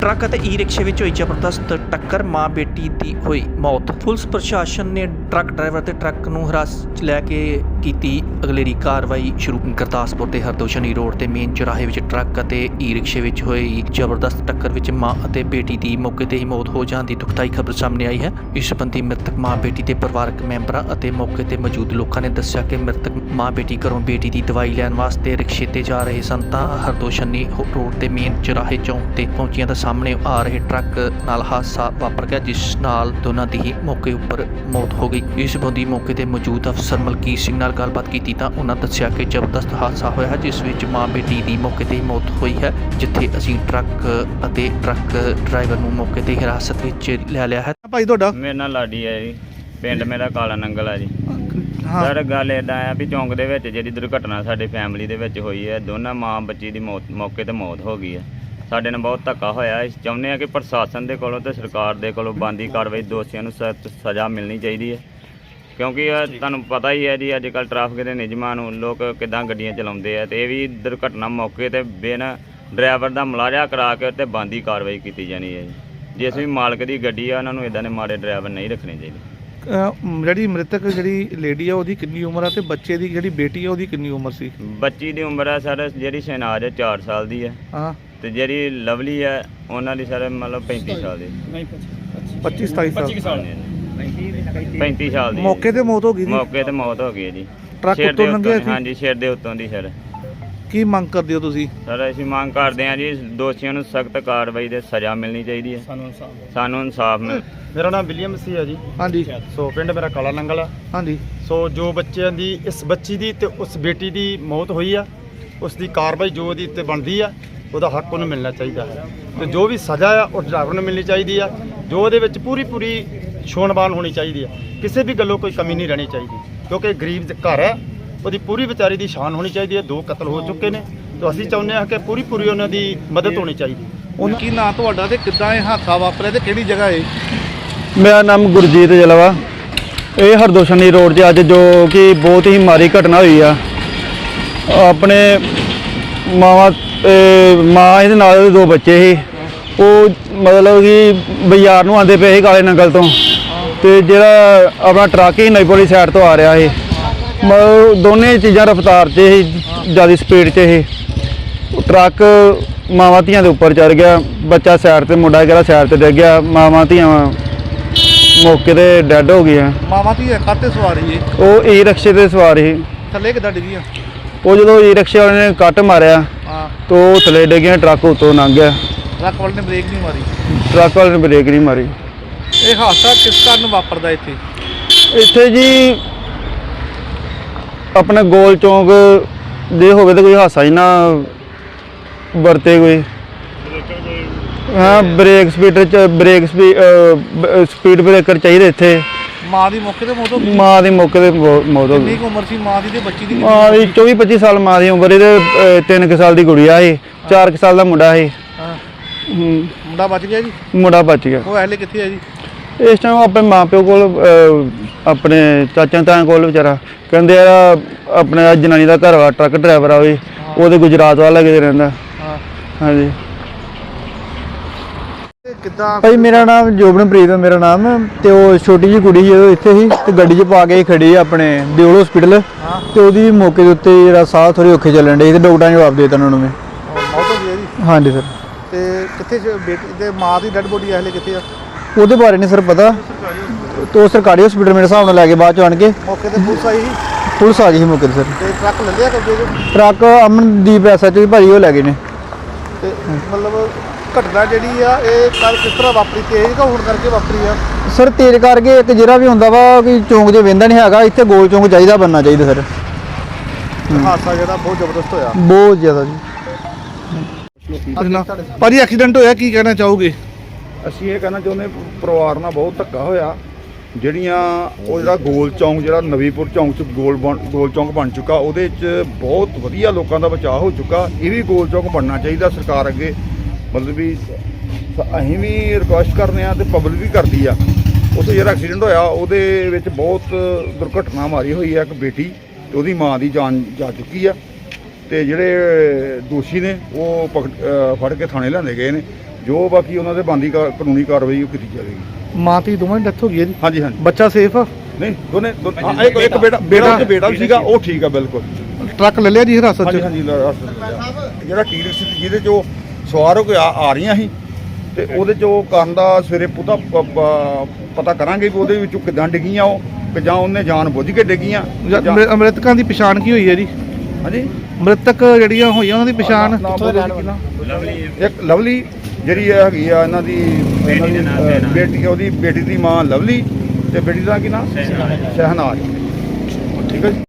Truck ਅਤੇ ਈ ਰਿਕਸ਼ੇ ਵਿੱਚ ਹੋਈ ਜ਼ਬਰਦਸਤ ਟੱਕਰ, ਮਾਂ ਬੇਟੀ ਦੀ ਹੋਈ ਮੌਤ। ਪੁਲਿਸ ਪ੍ਰਸ਼ਾਸਨ ਨੇ ਟਰੱਕ ਡਰਾਈਵਰ ਤੇ ਟਰੱਕ ਨੂੰ ਹਿਰਾਸਤ 'ਚ ਲੈ ਕੇ ਕੀਤੀ ਅਗਲੇਰੀ ਕਾਰਵਾਈ ਸ਼ੁਰੂ ਗੁਰਦਾਸਪੁਰ ਦੇ ਹਰਦੋਸ਼ਨੀ ਰੋਡ ਤੇ ਮੇਨ ਚੌਰਾਹੇ ਵਿੱਚ ਟਰੱਕ ਅਤੇ ਈ ਰਿਕਸ਼ੇ ਵਿੱਚ ਹੋਈ ਜ਼ਬਰਦਸਤ ਟੱਕਰ ਵਿੱਚ ਮਾਂ ਅਤੇ ਬੇਟੀ ਦੀ ਮੌਕੇ ਤੇ ਹੀ ਮੌਤ ਹੋ ਜਾਣ ਦੀ ਦੁਖਦਾਈ ਖਬਰ ਸਾਹਮਣੇ ਆਈ ਹੈ। ਇਸ ਸੰਬੰਧੀ ਮ੍ਰਿਤਕ ਮਾਂ, ਬੇਟੀ ਦੇ ਪਰਿਵਾਰਕ ਮੈਂਬਰਾਂ ਅਤੇ ਮੌਕੇ ਤੇ ਮੌਜੂਦ ਲੋਕਾਂ ਨੇ ਦੱਸਿਆ ਕਿ ਮ੍ਰਿਤਕ ਮਾਂ, ਬੇਟੀ ਘਰੋਂ ਬੇਟੀ ਦੀ ਦਵਾਈ ਲੈਣ ਵਾਸਤੇ ਰਿਕਸ਼ੇ ਤੇ ਜਾ ਰਹੇ ਸਨ ਤਾਂ ਹਰਦੋਸ਼ਨੀ ਰੋਡ ਤੇ ਮੇਨ ਚੌਰਾਹੇ ਚੌਂਕ ਤੇ ਪਹੁੰਚੀਆਂ ਤਾਂ ਸਾਹਮਣੇ ਆ ਰਹੇ ਟਰੱਕ ਨਾਲ ਹਾਦਸਾ ਵਾਪਰ ਗਿਆ, ਜਿਸ ਨਾਲ ਦੋਨਾਂ ਦੀ ਹੀ ਮੌਕੇ ਉੱਪਰ ਮੌਤ ਹੋ ਗਈ। ਇਸ ਸੰਬੰਧੀ ਮੌਕੇ ਤੇ ਮੌਜੂਦ ਅਫਸਰ ਮਲਕੀਤ ਸਿੰਘ ਨਾਲ ਗੱਲਬਾਤ ਕੀਤੀ ਤਾਂ ਉਹਨਾਂ ਦੱਸਿਆ ਕਿ ਜ਼ਬਰਦਸਤ ਹਾਦਸਾ ਹੋਇਆ ਹੈ ਜਿਸ ਵਿੱਚ ਮਾਂ ਬੇਟੀ ਦੀ ਮੌਕੇ ਤੇ ਹੀ ਮੌਤ ਹੋਈ ਹੈ ਜਿੱਥੇ ਅਸੀਂ ਟਰੱਕ ਅਤੇ ਟਰੱਕ ਡਰਾਈਵਰ ਨੂੰ ਮੌਕੇ ਤੇ ਹਿਰਾਸਤ ਵਿੱਚ ਲੈ ਲਿਆ ਹੈ। ਭਾਈ ਤੁਹਾਡਾ? ਮੇਰੇ ਨਾਲ ਲਾਡੀ ਹੈ ਜੀ। ਪਿੰਡ ਮੇਰਾ ਕਾਲਾ ਨੰਗਲ ਆ ਜੀ। ਹਾਂ। ਸਰ ਗੱਲ ਇਦਾਂ ਆ ਵੀ ਚੌਂਕ ਦੇ ਵਿੱਚ ਜਿਹੜੀ ਦੁਰਘਟਨਾ ਸਾਡੇ ਫੈਮਿਲੀ ਦੇ ਵਿੱਚ ਹੋਈ ਹੈ ਦੋਨਾਂ ਮਾਂ ਬੱਚੀ ਦੀ ਮੌਤ ਮੌਕੇ ਤੇ ਮੌਤ ਹੋ ਗਈ ਹੈ। ਸਾਡੇ ਨਾਲ ਬਹੁਤ ਧੱਕਾ ਹੋਇਆ ਅਸੀਂ ਚਾਹੁੰਦੇ ਆ ਕਿ ਪ੍ਰਸ਼ਾਸਨ ਦੇ ਕੋਲੋਂ ਤੇ ਸਰਕਾਰ ਦੇ ਕੋਲੋਂ ਬੰਦੀ ਕਾਰਵਾਈ ਦੋਸ਼ੀਆਂ ਨੂੰ ਸਖਤ ਸਜ਼ਾ ਮਿਲਣੀ ਚਾਹੀਦੀ ਹੈ। ਕਿਉਂਕਿ ਇਹ ਤੁਹਾਨੂੰ ਪਤਾ ਹੀ ਹੈ ਜੀ ਅੱਜ ਕੱਲ ਟ੍ਰੈਫਿਕ ਦੇ ਨਿਯਮਾਂ ਨੂੰ ਲੋਕ ਕਿਦਾਂ ਗੱਡੀਆਂ ਚਲਾਉਂਦੇ ਆ ਤੇ ਇਹ ਵੀ ਦੁਰਘਟਨਾ ਮੌਕੇ ਤੇ ਬਿਨ ਡਰਾਈਵਰ ਦਾ ਮੁਲਾਜ਼ਾ ਕਰਾ ਕੇ ਤੇ ਬੰਦੀ ਕਾਰਵਾਈ ਕੀਤੀ ਜਾਣੀ ਹੈ ਜੀ। ਜਿਸ ਵੀ ਮਾਲਕ ਦੀ ਗੱਡੀ ਆ ਉਹਨਾਂ ਨੂੰ ਇਦਾਂ ਦੇ ਮਾੜੇ ਡਰਾਈਵਰ ਨਹੀਂ ਰੱਖਣੇ ਚਾਹੀਦੇ। ਅਹ ਜਿਹੜੀ ਮ੍ਰਿਤਕ ਜਿਹੜੀ ਲੇਡੀ ਆ ਉਹਦੀ ਕਿੰਨੀ ਉਮਰ ਆ ਤੇ ਬੱਚੇ ਦੀ ਜਿਹੜੀ ਬੇਟੀ ਆ ਉਹਦੀ ਕਿੰਨੀ ਉਮਰ ਸੀ? ਬੱਚੀ ਦੀ ਉਮਰ ਹੈ ਸਰ ਜਿਹੜੀ ਸ਼ਹਿਨਾਜ਼ ਹੈ 4 ਸਾਲ ਦੀ ਹੈ ਹਾਂ। ਤੇ ਜਿਹੜੀ ਲਵਲੀ ਹੈ ਉਹਨਾਂ ਦੀ ਸਰ ਮਤਲਬ 35 ਸਾਲ ਦੀ। 25 27 ਸਾਲ। ਹਾਂਜੀ, 35 ਸਾਲ ਦੀ। ਮੌਕੇ ਤੇ ਮੌਤ ਹੋ ਗਈ ਜੀ? ਮੌਕੇ ਤੇ ਮੌਤ ਹੋ ਗਈ ਹੈ ਜੀ। ਟਰੱਕ ਸਿਰ ਦੇ ਉੱਤੋਂ ਲੰਘਿਆ ਸੀ? ਹਾਂਜੀ ਸਿਰ ਦੇ ਉੱਤੋਂ ਦੀ ਸਰ। ਕੀ ਮੰਗ ਕਰਦੇ ਹੋ ਤੁਸੀਂ? ਸਰ ਅਸੀਂ ਮੰਗ ਕਰਦੇ ਹਾਂ ਜੀ ਦੋਸ਼ੀਆਂ ਨੂੰ ਸਖਤ ਕਾਰਵਾਈ ਦੇ ਸਜ਼ਾ ਮਿਲਣੀ ਚਾਹੀਦੀ ਹੈ। ਸਾਨੂੰ ਇਨਸਾਫ ਮਿਲ। ਮੇਰਾ ਨਾਮ ਵਿਲੀਅਮ ਸੀ ਹੈ ਜੀ। ਹਾਂਜੀ। ਸੋ ਪਿੰਡ ਮੇਰਾ ਕਾਲਾ ਨੰਗਲ ਆ। ਹਾਂਜੀ। ਸੋ ਜੋ ਬੱਚਿਆਂ ਦੀ ਇਸ ਬੱਚੀ ਦੀ ਤੇ ਉਸ ਬੇਟੀ ਦੀ ਮੌਤ ਹੋਈ ਆ ਉਸ ਦੀ ਕਾਰਵਾਈ ਜੋ ਉਹਦੀ ਤੇ ਬਣਦੀ ਆ ਉਹਦਾ ਹੱਕ ਉਹਨੂੰ ਮਿਲਣਾ ਚਾਹੀਦਾ। ਹੈ ਤੇ ਜੋ ਵੀ ਸਜ਼ਾ ਆ ਉਹ ਡਰਾਈਵਰ ਨੂੰ ਮਿਲਣੀ ਚਾਹੀਦੀ ਆ। ਜੋ ਉਹਦੇ ਵਿੱਚ ਪੂਰੀ ਪੂਰੀ ਛੋਣਬਾਨ ਹੋਣੀ ਚਾਹੀਦੀ ਆ ਕਿਸੇ ਵੀ ਗੱਲੋਂ ਕੋਈ ਕਮੀ ਨਹੀਂ ਰਹਿਣੀ ਚਾਹੀਦੀ। ਕਿਉਂਕਿ ਗਰੀਬ ਦੇ ਘਰ ਹੈ ਉਹਦੀ ਪੂਰੀ ਵਿਚਾਰੀ ਦੀ ਸ਼ਾਨ ਹੋਣੀ ਚਾਹੀਦੀ ਹੈ। ਦੋ ਕਤਲ ਹੋ ਚੁੱਕੇ ਨੇ। ਤੇ ਅਸੀਂ ਚਾਹੁੰਦੇ ਹਾਂ ਕਿ ਪੂਰੀ ਪੂਰੀ ਉਹਨਾਂ ਦੀ ਮਦਦ ਹੋਣੀ ਚਾਹੀਦੀ। ਉਹਨਾਂ ਕੀ ਨਾਂ ਤੁਹਾਡਾ ਤੇ ਕਿੱਦਾਂ ਇਹ ਹਾਦਸਾ ਵਾਪਰਿਆ ਤੇ ਕਿਹੜੀ ਜਗ੍ਹਾ ਹੈ ਮੇਰਾ ਨਾਮ ਗੁਰਜੀਤ ਜਲਵਾ। ਇਹ ਹਰਦੋਸ਼ਨੀ ਰੋਡ 'ਤੇ ਅੱਜ ਜੋ ਕਿ ਬਹੁਤ ਹੀ ਮਾੜੀ ਘਟਨਾ ਹੋਈ ਆ। ਆਪਣੇ ਮਾਵਾ ਮਾਂ ਇਹਦੇ ਨਾਲ ਦੋ ਬੱਚੇ ਸੀ। ਉਹ ਮਤਲਬ ਕਿ ਬਾਜ਼ਾਰ ਨੂੰ ਆਂਦੇ ਪਏ ਸੀ ਕਾਲੇ ਨੰਗਲ ਤੋਂ। ਤੇ ਜਿਹੜਾ ਆਪਣਾ ਟਰੱਕ ਹੀ ਨਈਪੋਲੀ ਸਾਈਡ ਤੋਂ ਆ ਰਿਹਾ ਸੀ। ਮਤਲਬ ਦੋਨੇ ਚੀਜ਼ਾਂ ਰਫ਼ਤਾਰ 'ਚ ਸੀ ਜ਼ਿਆਦਾ ਸਪੀਡ 'ਚ ਸੀ। ਟਰੱਕ ਮਾਵਾਂ ਧੀਆਂ ਦੇ ਉੱਪਰ ਚੜ ਗਿਆ ਬੱਚਾ ਸਾਈਡ ਤੇ ਮੁੰਡਾ ਜਿਹੜਾ ਸਾਈਡ ਤੇ ਡਿੱਗ ਗਿਆ ਮਾਵਾਂ ਧੀਆਂ ਮੌਕੇ ਤੇ ਡੈੱਡ ਹੋ ਗਈਆਂ। ਮਾਮਾ ਦੀ ਖਾਤੇ ਸਵਾਰੀ ਏ? ਉਹ ਈ ਰਿਕਸ਼ੇ ਤੇ ਸਵਾਰ ਸੀ। ਥੱਲੇ ਕਿੱਦਾਂ ਡਿੱਗੀਆਂ? ਉਹ ਜਦੋਂ ਈ ਰਿਕਸ਼ੇ ਵਾਲੇ ਨੇ ਕੱਟ ਮਾਰਿਆ ਹਾਂ। ਤਾਂ ਉਹ ਥੱਲੇ ਡਿੱਗਿਆ ਟਰੱਕ ਉੱਤੋਂ ਲੰਘ ਗਿਆ। ਟਰੱਕ ਵਾਲੇ ਨੇ ਬ੍ਰੇਕ ਨਹੀਂ ਮਾਰੀ। ਟਰੱਕ ਵਾਲੇ ਨੇ ਬ੍ਰੇਕ ਨਹੀਂ ਮਾਰੀ। ਇਹ ਹਾਦਸਾ ਕਿਸ ਕਾਰਨ ਵਾਪਰਦਾ ਇੱਥੇ? ਇੱਥੇ ਜੀ ਆਪਣਾ ਗੋਲ ਚੌਂਕ ਦੇ ਹੋਵੇ ਤਾਂ ਕੋਈ ਹਾਸਾ ਹੀ ਨਾ ਵਰਤੇ ਕੋਈ। ਹਾਂ ਬ੍ਰੇਕ ਸਪੀਡਰ ਚ ਬ੍ਰੇਕ ਸਪੀਡ ਬ੍ਰੇਕਰ ਚਾਹੀਦੇ ਇੱਥੇ। ਮਾਂ ਦੀ ਮੌਕੇ ਤੇ ਮੌਤ ਹੋ ਗਈ? ਮਾਂ ਦੀ ਮੌਕੇ ਤੇ ਮੌਤ ਹੋ ਕਿੰਨੀ ਗਈ ਉਮਰ ਸੀ ਮਾਂ ਦੀ ਤੇ ਬੱਚੀ ਦੀ? ਮਾਂ ਦੀ 24 25 ਸਾਲ ਮਾਂ ਦੀ ਉਮਰ ਇਹਦੇ 3 ਸਾਲ ਦੀ ਗੁੜੀਆ ਸੀ 4 ਸਾਲ ਦਾ ਮੁੰਡਾ ਸੀ। ਹਾਂ। ਹੂੰ, ਮੁੰਡਾ ਬਚ ਗਿਆ ਜੀ? ਮੁੰਡਾ ਬਚ ਗਿਆ। ਉਹ ਐਲੇ ਕਿੱਥੇ ਹੈ ਜੀ? ਇਸ ਟਾਈਮ ਆਪਣੇ ਮਾਪਿਓ ਕੋਲ ਅਹ, ਆਪਣੇ ਚਾਚਾ ਤਾਇਆ ਕੋਲ ਵਿਚਾਰਾ। ਕਹਿੰਦੇ ਆ ਆਪਣੇ ਆਹ ਜਨਾਨੀ ਦਾ ਘਰ ਵਾ ਟਰੱਕ ਡਰਾਈਵਰ ਆ ਉਹ ਵੀ ਉਹਦੇ ਗੁਜਰਾਤ ਵਾਲਾ ਲੱਗੇ ਰਹਿੰਦਾ। ਹਾਂ ਹਾਂਜੀ। ਕਿੱਦਾਂ? ਭਾਈ ਮੇਰਾ ਨਾਮ ਜੋਬਨਪ੍ਰੀਤ ਹੈ ਮੇਰਾ ਨਾਮ। ਤੇ ਉਹ ਛੋਟੀ ਜਿਹੀ ਕੁੜੀ ਜਦੋਂ ਇੱਥੇ ਸੀ ਤੇ ਗੱਡੀ 'ਚ ਪਾ ਕੇ ਖੜੀ ਆਪਣੇ ਦਿਓਲ ਹਸਪੀਟਲ ਤੇ ਉਹਦੀ ਮੌਕੇ ਦੇ ਉੱਤੇ ਜਿਹੜਾ ਸਾਹ ਥੋੜੇ ਔਖੇ ਚੱਲਣ ਡੇ ਤੇ ਡਾਕਟਰਾਂ ਨੇ ਜਵਾਬ ਦੇ ਦਿੱਤਾ ਉਹਨਾਂ ਨੂੰ ਮੈਂ ਮੌਤ ਹੋ ਗਈ ਹੈ ਜੀ? ਹਾਂਜੀ ਸਰ। ਤੇ ਕਿੱਥੇ ਜ- ਬੇਟੀ ਤੇ ਮਾਂ ਦੀ ਡੈੱਡ ਬੋਡੀ ਐਲੇ ਕਿੱਥੇ ਆ? ਉਹਦੇ ਬਾਰੇ ਨਹੀਂ ਸਰ ਪਤਾ। ਤੇ ਸਰਕਾਰੀ ਹਸਪੀਟਲ ਮੇਰੇ ਹਿਸਾਬ ਨਾਲ ਲੈ ਕੇ ਬਾਅਦ ਚ ਆਣ ਕੇ। ਮੌਕੇ ਤੇ ਪੁਲਿਸ ਆਈ ਸੀ? ਪੁਲਿਸ ਆ ਗਈ ਸੀ ਮੌਕੇ ਤੇ ਸਰ। ਤੇ ਟਰੱਕ ਲੱਦਿਆ ਕਬਜ਼ੇ 'ਚ ਟਰੱਕ ਅਮਨਦੀਪ ਐਸਐਚ ਵੀ ਭਾਈ ਉਹ ਲੈ ਗਏ ਨੇ। ਤੇ ਮਤਲਬ ਘਟਨਾ ਜਿਹੜੀ ਆ ਇਹ ਕੱਲ ਕਿਸ ਤਰ੍ਹਾਂ ਵਾਪਰੀ? ਤੇਜ਼ ਕਾ ਹੋਣ ਕਰਕੇ ਵਾਪਰੀ ਆ? ਸਰ ਤੇਜ਼ ਕਰਕੇ ਇੱਕ ਜਿਹੜਾ ਵੀ ਹੁੰਦਾ ਵਾ ਕਿ ਚੌਂਕ 'ਚ ਵੇਂਦਾ ਨਹੀਂ ਹੈਗਾ। ਇੱਥੇ ਗੋਲ ਚੌਂਕ ਚਾਹੀਦਾ ਬੰਨਾ ਚਾਹੀਦਾ ਸਰ। ਹਾਦਸਾ ਜਿਹੜਾ ਬਹੁਤ ਜ਼ਬਰਦਸਤ ਹੋਇਆ। ਬਹੁਤ ਜ਼ਿਆਦਾ ਜੀ। ਭਾਜੀ ਐਕਸੀਡੈਂਟ ਹੋਇਆ ਕੀ ਕਹਿਣਾ ਚਾਹੋਗੇ? ਅਸੀਂ ਇਹ ਕਹਿਣਾ ਚਾਹੁੰਦੇ ਪਰਿਵਾਰ ਨਾਲ ਬਹੁਤ ਧੱਕਾ ਹੋਇਆ। ਜਿਹੜੀਆਂ ਉਹ ਜਿਹੜਾ ਗੋਲ ਚੌਂਕ, ਜਿਹੜਾ ਨਵੀਪੁਰ ਚੌਂਕ ਚ ਗੋਲ ਬਣ- ਗੋਲ ਚੌਂਕ ਬਣ ਚੁੱਕਾ, ਉਹਦੇ ਚ ਬਹੁਤ ਵਧੀਆ ਲੋਕਾਂ ਦਾ ਬਚਾਅ ਹੋ ਚੁੱਕਾ। ਇਹ ਵੀ ਗੋਲ ਚੌਂਕ ਬਣਨਾ ਚਾਹੀਦਾ ਸਰਕਾਰ ਅੱਗੇ। ਮਤਲਬ ਵੀ ਅਸੀਂ ਵੀ ਰਿਕੁਐਸਟ ਕਰਦੇ ਆ ਤੇ ਪਬਲਿਕ ਵੀ ਕਰਦੀ ਆ। ਉੱਥੇ ਜਿਹੜਾ ਐਕਸੀਡੈਂਟ ਹੋਇਆ, ਉਹਦੇ ਵਿੱਚ ਬਹੁਤ ਦੁਰਘਟਨਾ ਮਾਰੀ ਹੋਈ ਆ ਇੱਕ ਬੇਟੀ, ਤੇ ਉਹਦੀ ਮਾਂ ਦੀ ਜਾਨ ਜਾ ਚੁੱਕੀ ਆ। ਤੇ ਜਿਹੜੇ ਦੋਸ਼ੀ ਨੇ, ਉਹ ਪਕੜ- ਫੜ ਕੇ ਥਾਣੇ ਲਿਆਂਦੇ ਗਏ ਨੇ। ਜੋ ਬਾਕੀ ਉਹਨਾਂ ਦੇ ਬੰਦੀ ਕਾਨੂੰਨੀ ਕਾਰਵਾਈ ਉਹ ਕੀਤੀ ਜਾਵੇਗੀ। ਮਾਂ ਧੀ ਦੋਵਾਂ ਦੀ ਡੈਥ ਹੋ ਗਈ ਹੈ ਜੀ? ਹਾਂਜੀ ਹਾਂਜੀ। ਬੱਚਾ ਸੇਫ ਆ? ਨਹੀਂ ਦੋਨੇ ਦੋ- ਹਾਂ, ਇੱਕ ਇੱਕ ਬੇਟਾ ਬੇਟਾ ਤੇ ਬੇਟਾ ਵੀ ਸੀਗਾ ਉਹ ਠੀਕ ਆ ਬਿਲਕੁਲ। ਟਰੱਕ ਲੈ ਲਿਆ ਜੀ ਹਿਰਾਸਤ ਹਾਂਜੀ 'ਚ ਹਾਂਜੀ ਲ- ਤੇ ਲਿਆ। ਜਿਹੜਾ ਟੀਰਕਸ ਸੀ ਜਿਹਦੇ ਚੋਂ ਸਵਾਰ ਹੋ ਕੇ ਆ ਆ ਰਹੀਆਂ ਸੀ ਤੇ ਉਹਦੇ ਚੋਂ ਕਰਨ ਦਾ ਸਵੇਰੇ ਪੁੱਤਾ ਪ- ਪ- ਪਤਾ ਕਰਾਂਗੇ ਵੀ ਉਹਦੇ ਵਿੱਚੋਂ ਕਿਦਾਂ ਡਿੱਗੀਆਂ ਉਹ ਕਿ ਜਾਂ ਉਹਨੇ ਜਾਣ ਬੁੱਝ ਕੇ ਡਿੱਗੀਆਂ ਜਾਂ ਜਾਂ- ਮ੍ਰਿ- ਮ੍ਰਿਤਕਾਂ ਦੀ ਪਛਾਣ ਕੀ ਹੋਈ ਹੈ ਜੀ? ਹਾਂਜੀ। ਮ੍ਰਿਤਕ ਜਿਹੜੀਆਂ ਹੋਈਆਂ ਉਹਨਾਂ ਦੀ ਪਛਾਣ? ਨਾਮ ਬੋਲੋ ਜੀ ਕੀ ਨਾਮ? ਇੱਕ ਲਵਲੀ ਜਿਹੜੀ ਇਹ ਹੈਗੀ ਆ ਇਹਨਾਂ ਦੀ ਇਹਨਾਂ। ਬੇਟੀ ਉਹਦੀ ਬੇਟੀ ਦੀ ਮਾਂ ਲਵਲੀ ਤੇ ਬੇਟੀ ਦਾ ਕੀ ਨਾਮ ਸ਼ਹਿਨਾਜ਼। ਠੀਕ ਹੈ ਜੀ।